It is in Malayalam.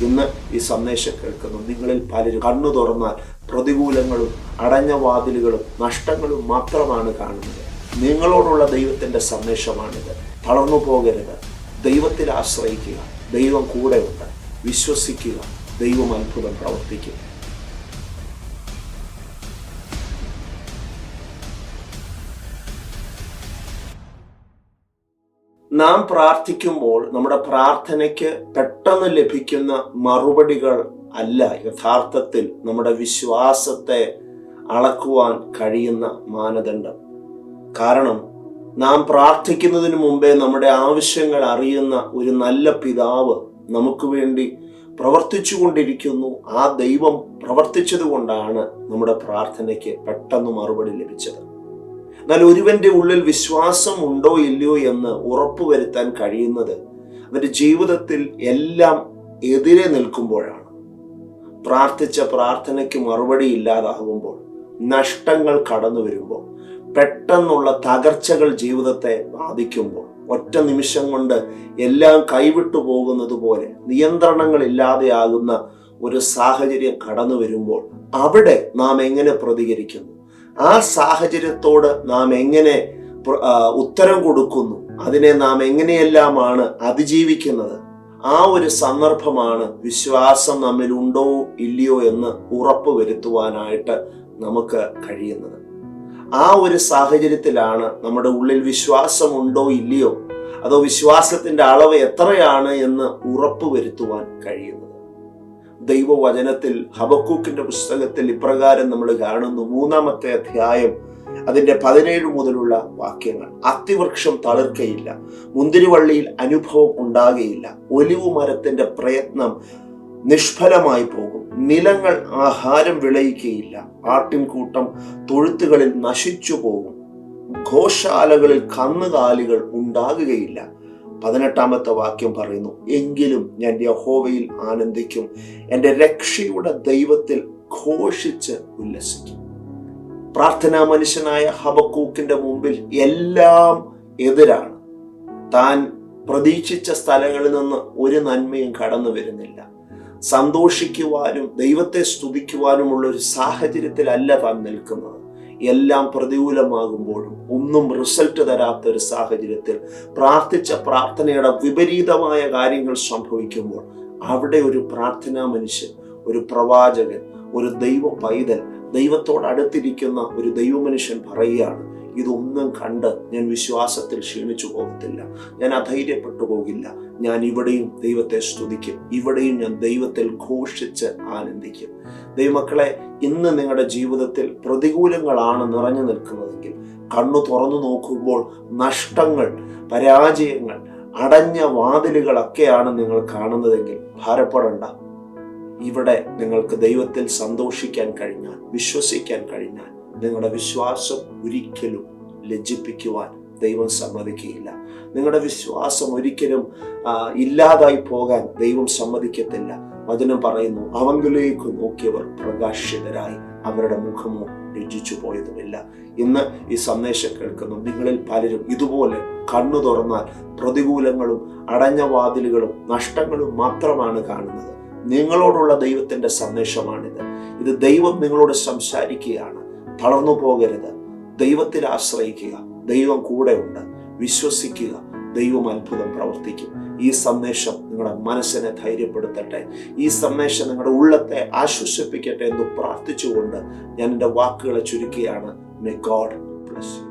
ഇന്ന് ഈ സന്ദേശം കേൾക്കുന്നു. നിങ്ങളിൽ പലരും കണ്ണു തുറന്നാൽ പ്രതികൂലങ്ങളും അടഞ്ഞ വാതിലുകളും നഷ്ടങ്ങളും മാത്രമാണ് കാണുന്നത്. നിങ്ങളോടുള്ള ദൈവത്തിന്റെ സന്ദേശമാണിത്. തളർന്നു പോകരുത്. ദൈവത്തിൽ ആശ്രയിക്കുക. ദൈവം കൂടെയുണ്ട്. വിശ്വസിക്കുക. ദൈവം അത്ഭുതം പ്രവർത്തിക്കും. നാം പ്രാർത്ഥിക്കുമ്പോൾ നമ്മുടെ പ്രാർത്ഥനയ്ക്ക് പെട്ടെന്ന് ലഭിക്കുന്ന മറുപടികൾ അല്ല യഥാർത്ഥത്തിൽ നമ്മുടെ വിശ്വാസത്തെ അളക്കുവാൻ കഴിയുന്ന മാനദണ്ഡം. കാരണം നാം പ്രാർത്ഥിക്കുന്നതിന് മുമ്പേ നമ്മുടെ ആവശ്യങ്ങൾ അറിയുന്ന ഒരു നല്ല പിതാവ് നമുക്ക് വേണ്ടി പ്രവർത്തിച്ചു കൊണ്ടിരിക്കുന്നു. ആ ദൈവം പ്രവർത്തിച്ചത് കൊണ്ടാണ് നമ്മുടെ പ്രാർത്ഥനയ്ക്ക് പെട്ടെന്ന് മറുപടി ലഭിച്ചത്. എന്നാൽ ഒരുവന്റെ ഉള്ളിൽ വിശ്വാസം ഉണ്ടോ ഇല്ലയോ എന്ന് ഉറപ്പുവരുത്താൻ കഴിയുന്നത് അവന്റെ ജീവിതത്തിൽ എല്ലാം എതിരെ നിൽക്കുമ്പോഴാണ്. പ്രാർത്ഥിച്ച പ്രാർത്ഥനയ്ക്ക് മറുപടി ഇല്ലാതാകുമ്പോൾ നഷ്ടങ്ങൾ കടന്നു വരുമ്പോൾ പെട്ടെന്നുള്ള തകർച്ചകൾ ജീവിതത്തെ ബാധിക്കുമ്പോൾ ഒറ്റ നിമിഷം കൊണ്ട് എല്ലാം കൈവിട്ടു പോകുന്നത് പോലെ നിയന്ത്രണങ്ങളില്ലാതെയാകുന്ന ഒരു സാഹചര്യം കടന്നു വരുമ്പോൾ അവിടെ നാം എങ്ങനെ പ്രതികരിക്കുന്നു? ആ സാഹചര്യത്തോട് നാം എങ്ങനെ ഉത്തരം കൊടുക്കുന്നു? അതിനെ നാം എങ്ങനെയെല്ലാമാണ് അതിജീവിക്കുന്നത്? ആ ഒരു സന്ദർഭമാണ് വിശ്വാസം നമ്മിൽ ഉണ്ടോ ഇല്ലയോ എന്ന് ഉറപ്പ് വരുത്തുവാനായിട്ട് നമുക്ക് കഴിയുന്നത്. ആ ഒരു സാഹചര്യത്തിലാണ് നമ്മുടെ ഉള്ളിൽ വിശ്വാസം ഉണ്ടോ ഇല്ലയോ? അതോ വിശ്വാസത്തിന്റെ അളവ് എത്രയാണ് എന്ന് ഉറപ്പ് വരുത്തുവാൻ കഴിയുന്നത്? ദൈവവചനത്തിൽ ഹബക്കൂക്കിന്റെ പുസ്തകത്തിൽ ഇപ്രകാരം നമ്മൾ കാണുന്നു. മൂന്നാമത്തെ അധ്യായം അതിന്റെ പതിനേഴ് മുതലുള്ള വാക്യങ്ങൾ. അത്തിവൃക്ഷം തളിർക്കയില്ല മുന്തിരിവള്ളിയിൽ അനുഭവം ഉണ്ടാകുകയില്ല ഒലിവു മരത്തിന്റെ പ്രയത്നം നിഷ്ഫലമായി പോകും നിലങ്ങൾ ആഹാരം വിളയിക്കുകയില്ല ആട്ടിൻകൂട്ടം തൊഴുത്തുകളിൽ നശിച്ചു പോകും ഘോഷാലകളിൽ കന്നുകാലികൾ ഉണ്ടാകുകയില്ല പതിനെട്ടാമത്തെ വാക്യം പറയുന്നു എങ്കിലും ഞാൻ യഹോവയിൽ ആനന്ദിക്കും എന്റെ രക്ഷയുടെ ദൈവത്തിൽ ഘോഷിച്ച് ഉല്ലസിക്കും. പ്രാർത്ഥനാ മനുഷ്യനായ ഹബക്കൂക്കിന്റെ മുമ്പിൽ എല്ലാം എതിരാണ്. താൻ പ്രതീക്ഷിച്ച സ്ഥലങ്ങളിൽ നിന്ന് ഒരു നന്മയും കടന്നു വരുന്നില്ല. സന്തോഷിക്കുവാനും ദൈവത്തെ സ്തുതിക്കുവാനുമുള്ള ഒരു സാഹചര്യത്തിലല്ല താൻ നിൽക്കുന്നത്. എല്ലാം പ്രതികൂലമാകുമ്പോഴും ഒന്നും റിസൾട്ട് തരാത്ത ഒരു സാഹചര്യത്തിൽ പ്രാർത്ഥിച്ച പ്രാർത്ഥനയുടെ വിപരീതമായ കാര്യങ്ങൾ സംഭവിക്കുമ്പോൾ അവിടെ ഒരു പ്രാർത്ഥനാ മനുഷ്യൻ ഒരു പ്രവാചകൻ ഒരു ദൈവ പൈതൽ ദൈവത്തോട് അടുത്തിരിക്കുന്ന ഒരു ദൈവമനുഷ്യൻ പറയുകയാണ് ഇതൊന്നും കണ്ട് ഞാൻ വിശ്വാസത്തിൽ ക്ഷീണിച്ചു പോകത്തില്ല. ഞാൻ അധൈര്യപ്പെട്ടു പോകില്ല. ഞാൻ ഇവിടെയും ദൈവത്തെ സ്തുതിക്കും. ഇവിടെയും ഞാൻ ദൈവത്തിൽ ഘോഷിച്ച് ആനന്ദിക്കും. ദൈവമക്കളെ ഇന്ന് നിങ്ങളുടെ ജീവിതത്തിൽ പ്രതികൂലങ്ങളാണ് നിറഞ്ഞു നിൽക്കുന്നതെങ്കിൽ കണ്ണു തുറന്നു നോക്കുമ്പോൾ നഷ്ടങ്ങൾ പരാജയങ്ങൾ അടഞ്ഞ വാതിലുകളൊക്കെയാണ് നിങ്ങൾ കാണുന്നതെങ്കിൽ ഭാരപ്പെടണ്ട. ഇവിടെ നിങ്ങൾക്ക് ദൈവത്തിൽ സന്തോഷിക്കാൻ കഴിഞ്ഞാൽ വിശ്വസിക്കാൻ കഴിഞ്ഞാൽ നിങ്ങളുടെ വിശ്വാസം ഒരിക്കലും ലജ്ജിപ്പിക്കുവാൻ ദൈവം സമ്മതിക്കുകയില്ല. നിങ്ങളുടെ വിശ്വാസം ഒരിക്കലും ഇല്ലാതായി പോകാൻ ദൈവം സമ്മതിക്കത്തില്ല. വചനം പറയുന്നു അവങ്കിലേക്ക് നോക്കിയവർ പ്രകാശിതരായി അവരുടെ മുഖമോ രുചിച്ചു പോയതുമില്ല ഇന്ന് ഈ സന്ദേശം കേൾക്കുന്നു. നിങ്ങളിൽ പലരും ഇതുപോലെ കണ്ണു തുറന്നാൽ പ്രതികൂലങ്ങളും അടഞ്ഞ വാതിലുകളും നഷ്ടങ്ങളും മാത്രമാണ് കാണുന്നത്. നിങ്ങളോടുള്ള ദൈവത്തിന്റെ സന്ദേശമാണിത്. ഇത് ദൈവം നിങ്ങളോട് സംസാരിക്കുകയാണ്. തളർന്നു പോകരുത്. ദൈവത്തിൽ ആശ്രയിക്കുക. ദൈവം കൂടെയുണ്ട്. വിശ്വസിക്കുക. ദൈവം അത്ഭുതം പ്രവർത്തിക്കും. ഈ സന്ദേശം നിങ്ങളുടെ മനസ്സിനെ ധൈര്യപ്പെടുത്തട്ടെ. ഈ സന്ദേശം നിങ്ങളുടെ ഉള്ളത്തെ ആശ്വസിപ്പിക്കട്ടെ എന്ന് പ്രാർത്ഥിച്ചുകൊണ്ട് ഞാൻ എന്റെ വാക്കുകളെ ചുരുക്കുകയാണ്. May God bless